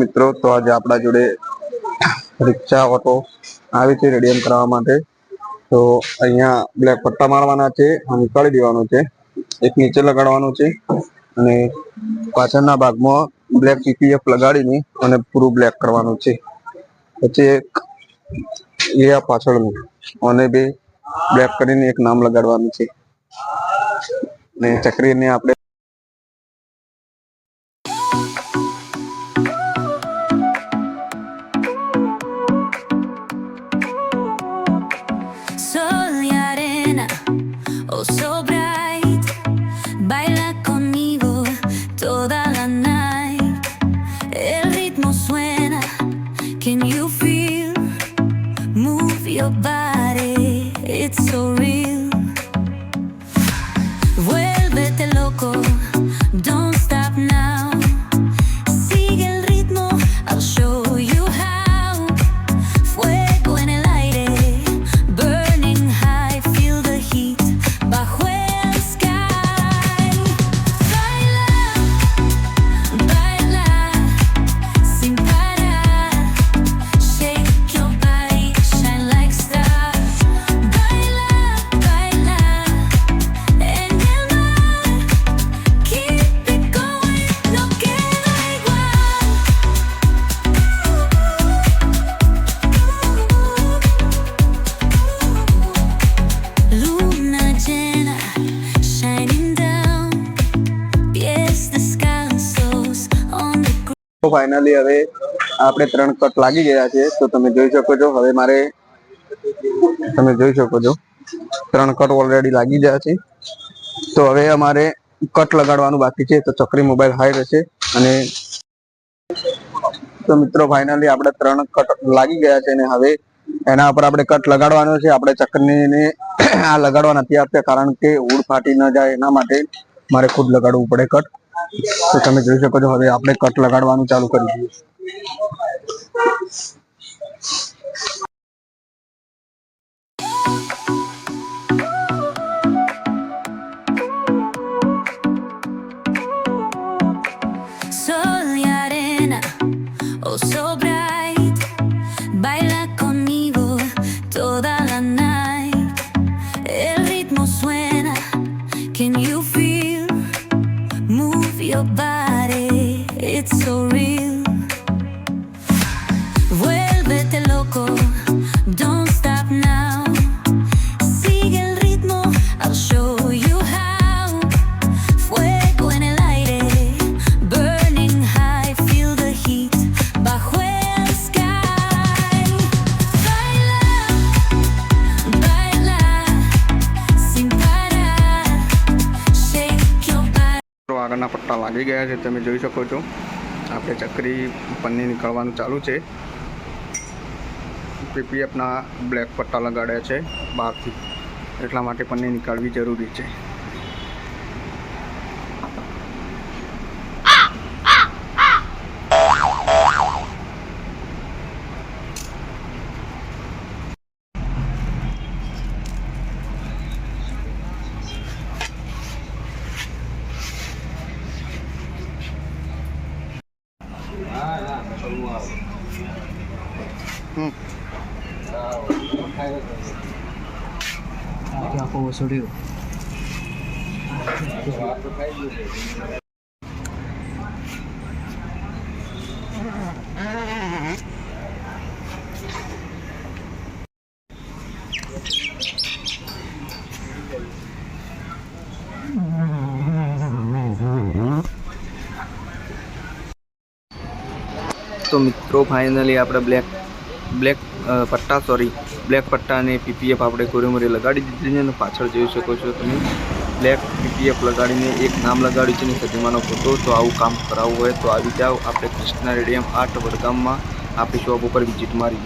મિત્રો, તો આજે આપણા જોડે રિક્ષા, ઓટો આવી છે રેડિયમ કરાવવા માટે. તો અહીંયા બ્લેક પટ્ટા મારવાના છે અને નીકાળી દેવાનું છે. એક નીચે લગાડવાનું છે અને પાછળના ભાગમાં બ્લેક પીપીએફ લગાડીને અને પૂરું બ્લેક કરવાનું છે. પછી એક એ આ પાછળનું અને બે બ્લેક કરીને એક નામ લગાડવાનું છે. ને ચકરીને આપણે goodbye. તો ફાઇનલી હવે આપણે ત્રણ કટ લાગી ગયા છે. તો તમે જોઈ શકો છો. હવે મારે તમે જોઈ શકો છો. ત્રણ કટ ઓલરેડી લાગી ગયા છે. તો હવે અમારે કટ લગાડવાનું બાકી છે. તો ચક્રી મોબાઈલ હાઈ રહેશે. અને તો મિત્રો ફાઇનલી આપણે ત્રણ કટ લાગી ગયા છે અને હવે એના ઉપર આપણે કટ લગાડવાનો છે. આપણે ચક્રીને આ લગાડવા નથી આપતા, કારણ કે ઉડ ફાટી ન જાય એના માટે મારે ખુદ લગાડવું પડે કટ તો તમે જોઈ શકો છો હવે આપણે કટ લગાડવાનું ચાલુ કરી દઈએ Sol y your body, it's so real. મિત્રો પટ્ટા લાગી ગયા છે, તમે જોઈ શકો છો. આપણે ચક્રી પન્ની નીકળવાનું ચાલુ છે. પીપીએફના બ્લેક પટ્ટા લગાડ્યા છે બહારથી. એટલા માટે પન્ની નીકાળવી જરૂરી છે. હમ. આખો વસોડ્યો. તો મિત્રો ફાઇનલી આપણે બ્લેક બ્લેક પટ્ટા સોરી બ્લેક પટ્ટા અને પીપીએફ આપણે કોરેમોરે લગાડી દીધી છે અને પાછળ જોઈ શકો છો તમે. બ્લેક, પીપીએફ લગાડીને એક નામ લગાડ્યું છે ને સદીમાનો ફોટો. તો આવું કામ કરાવવું હોય તો આવી જાઓ. આપણે કૃષ્ણા રેડિયમ આર્ટ વડગામમાં આપણી શોપ ઉપર વિઝિટ મારી